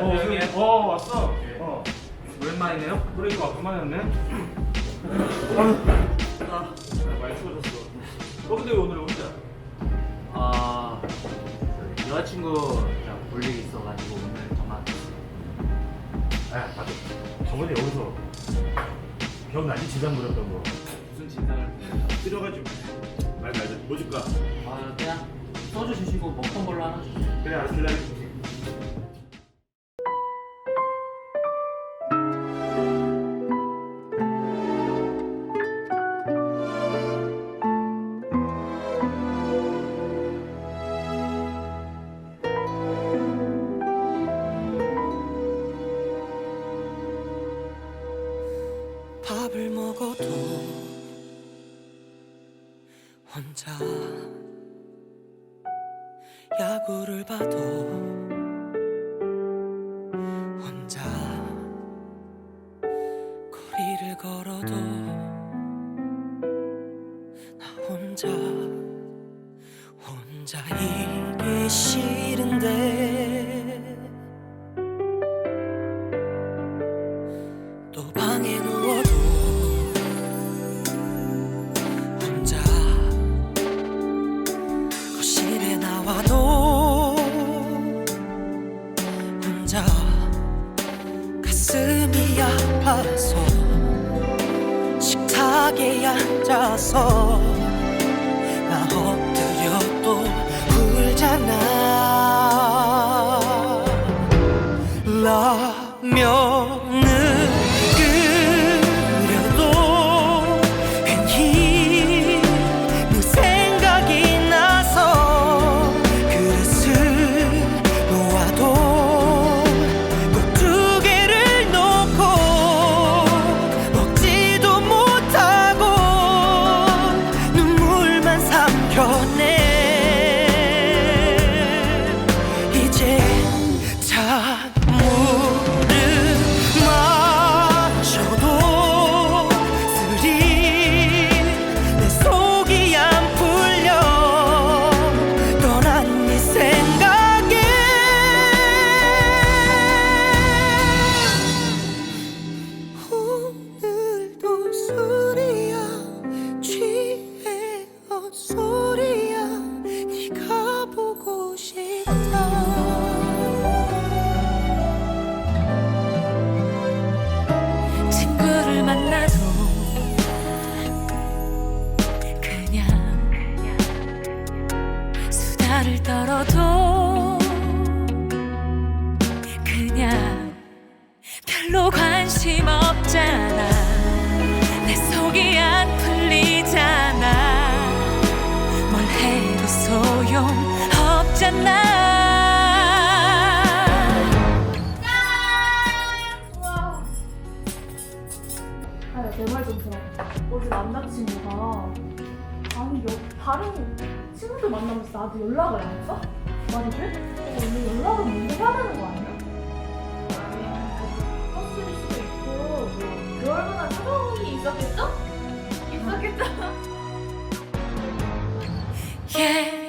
어, 형님. 어 왔어. 예. 어. 오랜만이네요. 그러니까 그만했네. 아, 많이 추워졌어. 너 근데 왜 오늘 혼자? 아, 저 여자친구랑 볼 일이 있어가지고 오늘 저만. 아 맞아 저번에 여기서 기억나지? 지장 부렸던 거 무슨 진상을 때려가지고 말 말자 뭐 줄까? 아, 그냥 소주 주시고 먹던 걸로 하나 주세요. 그래 알았어 기다려 밥 혼자 야구를 봐도 혼자 거리를 걸어도 나 혼자 혼자 이기 싫은데 가슴이 아파서 식탁에 앉아서 나 엎드려도 울잖아 그냥 별로 관심 없잖아 내 속이 안 풀리잖아 뭘 해도 소용 없잖아 여, 다른 친구들 만나면서 나한테 연락을 안 했어? 말이 돼? 어, 근데 연락을 먼저 해야 되는 거 아니야? Yeah.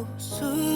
오